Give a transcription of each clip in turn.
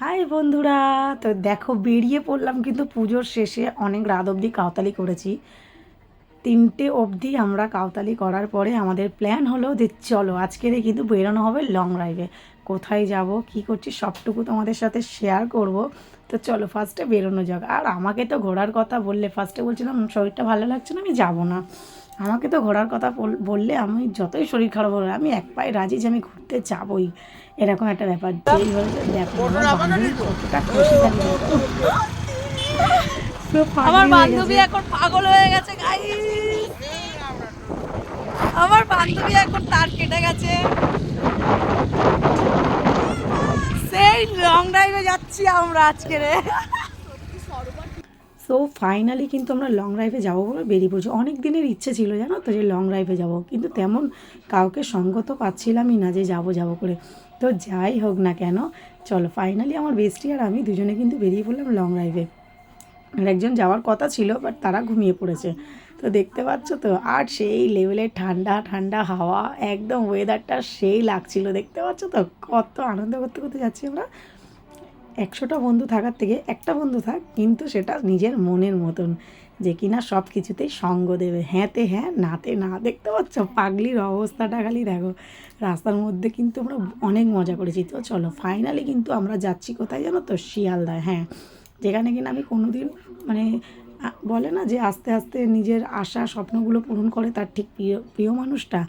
High বন্ধুরা, তো দেখো বেরিয়ে পড়লাম কিন্তু পুজোর শেষে, অনেক রাত অবধি কাউতালি করেছি। তিনটে অবধি আমরা কাউতালি করার পরে আমাদের প্ল্যান হলো যে চলো আজকেরে কিন্তু বেরোনো হবে লং ড্রাইভে কোথায় যাব, কি করছি, সবটুকু তোমাদের সাথে শেয়ার করব। তো চলো ফার্স্টে বেরোনো যাক। আর আমাকে তো ঘোরার কথা বললে ফার্স্টে বলছিলাম, শরীরটা ভালো লাগছে না, আমি যাব না। আমাকে তো ঘোরার কথা বল- বললে আমি যতই শরীর খারাপ হলো আমি এক পায়ে রাজি যে আমি ঘুরতে যাবই। এরকম একটা ব্যাপার। যেই হয়েছে দেখো আমার বান্ধবী কতটা খুশি আমার এখন পাগল হয়ে গেছে আমার বান্ধবী এখন তার কেটে গেছে। সেই লং ড্রাইভে যাচ্ছি আমরা আজকে রে। সো ফাইনালি কিন্তু আমরা লং ড্রাইভে যাব বলে বেরিয়ে পড়ছি। অনেক দিনের ইচ্ছে ছিল জানো তো যে লং ড্রাইভে যাব, কিন্তু তেমন কাউকে সঙ্গ তো পাচ্ছিলামই না যে যাব যাব করে। তো যাই হোক না কেন, চলো ফাইনালি আমার বেস্টি আর আমি দুজনে কিন্তু বেরিয়ে পড়লাম লং ড্রাইভে আর একজন যাওয়ার কথা ছিল বাট তারা ঘুমিয়ে পড়েছে। তো দেখতে পাচ্ছ তো, আর সেই লেভেলের ঠান্ডা ঠান্ডা হাওয়া, একদম ওয়েদারটা সেই লাগছিল। দেখতে পাচ্ছ তো, কত আনন্দ করতে করতে যাচ্ছি আমরা। একশোটা বন্ধু থাকার থেকে একটা বন্ধু থাক, কিন্তু সেটা নিজের মনের মতন, যে কিনা সব কিছুতেই সঙ্গ দেবে। হ্যাঁতে হ্যাঁ নাতে না, দেখতে পাচ্ছ পাগলির অবস্থাটা খালি দেখো। রাস্তার মধ্যে কিন্তু আমরা অনেক মজা করেছি। তো চলো ফাইনালি কিন্তু আমরা যাচ্ছি কোথায় জানো তো? শিয়ালদায় হ্যাঁ। যেখানে কিনা আমি কোনো দিন মানে বলে না যে আস্তে আস্তে নিজের আশা, স্বপ্নগুলো পূরণ করে তার ঠিক প্রিয় প্রিয় মানুষটা।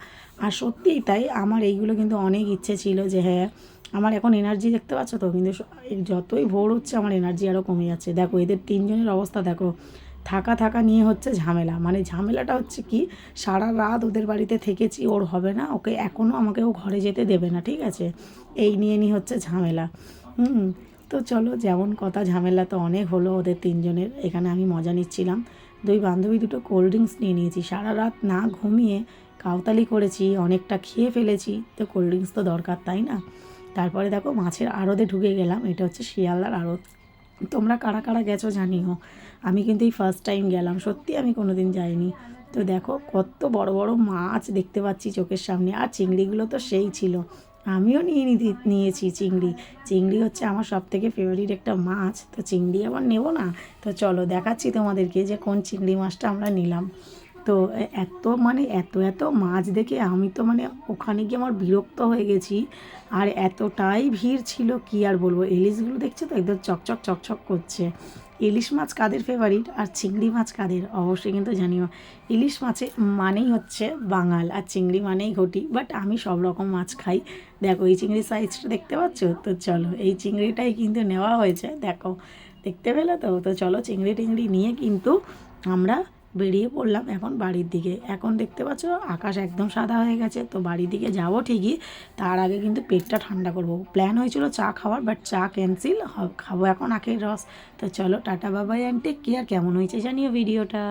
আর সত্যিই তাই, আমার এইগুলো কিন্তু অনেক ইচ্ছে ছিল যে হ্যাঁ আমার এখন এনার্জি দেখতে পাচ্ছ তো? কিন্তু যতই ভোর হচ্ছে আমার এনার্জি আরও কমে যাচ্ছে। দেখো, এদের তিনজনের অবস্থা দেখো। থাকা থাকা নিয়ে হচ্ছে ঝামেলা। মানে ঝামেলাটা হচ্ছে কি? সারা রাত ওদের বাড়িতে থেকেছি, ওর হবে না। ওকে এখনও আমাকে ও ঘরে যেতে দেবে না, ঠিক আছে? এই নিয়ে নিয়ে হচ্ছে ঝামেলা। হুম? তো চলো, যেমন কথা, ঝামেলা তো অনেক হলো ওদের তিনজনের। এখানে আমি মজা নিচ্ছিলাম। দুই বান্ধবী দুটো কোল্ড ড্রিঙ্কস নিয়ে নিয়েছি। সারা রাত না ঘুমিয়ে কাউতালি করেছি, অনেকটা খেয়ে ফেলেছি। তো কোল্ড ড্রিঙ্কস তো দরকার, তাই না? তারপরে দেখো মাছের আড়তে ঢুকে গেলাম, এটা হচ্ছে শিয়ালদার আড়ত। তোমরা কারা কারা গেছো জানিও। আমি কিন্তু এই ফার্স্ট টাইম গেলাম, সত্যি আমি কোনো দিন যাইনি। তো দেখো কত বড় বড় মাছ দেখতে পাচ্ছি চোখের সামনে, আর চিংড়িগুলো তো সেই ছিল। আমিও নিয়ে নিয়েছি চিংড়ি। চিংড়ি হচ্ছে আমার সব থেকে ফেভারিট একটা মাছ, তো চিংড়ি আবার নেব না? তো চলো দেখাচ্ছি তোমাদেরকে যে কোন চিংড়ি মাছটা আমরা নিলাম। তো এত মানে এত এত মাছ দেখে আমি তো মানে ওখানে গিয়ে আমার বিরক্ত হয়ে গেছি। আর এতটাই ভিড় ছিল, কি আর বলব? ইলিশগুলো দেখছ তো? একদম চকচক চকচক করছে। ইলিশ মাছ কাদের ফেভারিট আর চিংড়ি মাছ কাদের? অবশ্যই কিন্তু জানিও। ইলিশ মাছে মানেই হচ্ছে বাঙাল আর চিংড়ি মানেই ঘটি। বাট আমি সব রকম মাছ খাই। দেখো, এই চিংড়ির সাইজটা দেখতে পাচ্ছ? তো চলো, এই চিংড়িটাই কিন্তু নেওয়া হয়েছে। দেখো, দেখতে পেলে তো? তো চলো চিংড়ি টিংড়ি নিয়ে কিন্তু আমরা বেরিয়ে পড়লাম এখন বাড়ির দিকে। এখন দেখতে পাচ্ছ আকাশ একদম সাদা হয়ে গেছে, তো বাড়ির দিকে যাব ঠিকই। তার আগে কিন্তু পেটটা ঠান্ডা করব। প্ল্যান হয়েছিল চা খাওয়ার বাট চা ক্যান্সেল খাব এখন আখের রস। তো চলো টাটা বাবাই অ্যান্ড টেক কেয়ার কেমন হয়েছে জানিও ভিডিওটা